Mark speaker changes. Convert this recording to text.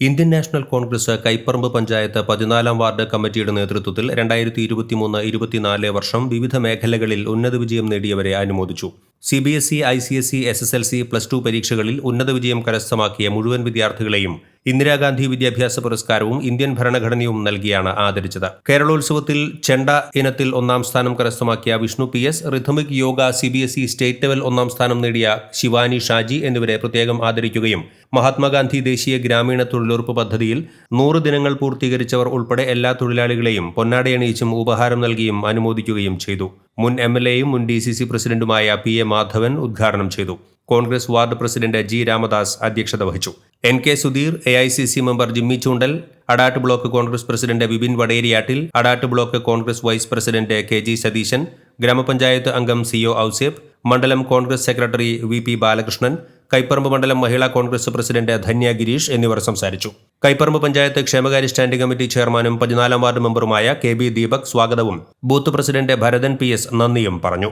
Speaker 1: Indian National Congress Kaiparambu panchayat പതിനാലാം ward കമ്മിറ്റിയുടെ നേതൃത്വത്തിൽ രണ്ടായിരത്തി ഇരുപത്തിമൂന്ന് ഇരുപത്തിനാല് വർഷം വിവിധ മേഖലകളിൽ ഉന്നത വിജയം നേടിയവരെ അനുമോദിച്ചു. C B S E I C S E S S L C plus two പരീക്ഷകളിൽ ഉന്നത വിജയം കരസ്ഥമാക്കിയ മുഴുവൻ വിദ്യാർത്ഥികളെയും ഇന്ദിരാഗാന്ധി വിദ്യാഭ്യാസ പുരസ്കാരവും ഇന്ത്യൻ ഭരണഘടനയും നൽകിയാണ് ആദരിച്ചത്. കേരളോത്സവത്തിൽ ചെണ്ട ഇനത്തിൽ ഒന്നാം സ്ഥാനം കരസ്ഥമാക്കിയ Vishnu P S rhythmic yoga C B S E state level ഒന്നാം സ്ഥാനം നേടിയ ശിവാനി ഷാജി എന്നിവരെ പ്രത്യേകം ആദരിക്കുകയും മഹാത്മാഗാന്ധി ദേശീയ ഗ്രാമീണ തൊഴിലുറപ്പ് പദ്ധതിയിൽ നൂറ് ദിനങ്ങൾ പൂർത്തീകരിച്ചവർ ഉൾപ്പെടെ എല്ലാ തൊഴിലാളികളെയും പൊന്നാടയണിയിച്ചും ഉപഹാരം നൽകിയും അനുമോദിക്കുകയും ചെയ്തു. മുൻ എം എൽ എയും മുൻ ഡി സി സി പ്രസിഡന്റുമായ പി എ മാധവൻ ഉദ്ഘാടനം ചെയ്തു. Congress ward president G Ramadas അധ്യക്ഷത വഹിച്ചു. N K Sudheer A I C C member Jimmy Choondal Adat block Congress president Vipin Vadeiriyattil Adat block Congress vice president K G Satheesan ഗ്രാമപഞ്ചായത്ത് അംഗം C O Ouseph മണ്ഡലം Congress secretary V P Balakrishnan Kaiparambu മണ്ഡലം Mahila Congress president Dhanya Gireesh എന്നിവർ സംസാരിച്ചു. കൈപ്പറമ്പ് പഞ്ചായത്ത് ക്ഷേമകാര്യ standing committee ചെയർമാനും പതിനാലാം ward മെമ്പറുമായ കെ ബി ദീപക് സ്വാഗതവും booth president Bharathan P S നന്ദിയും പറഞ്ഞു.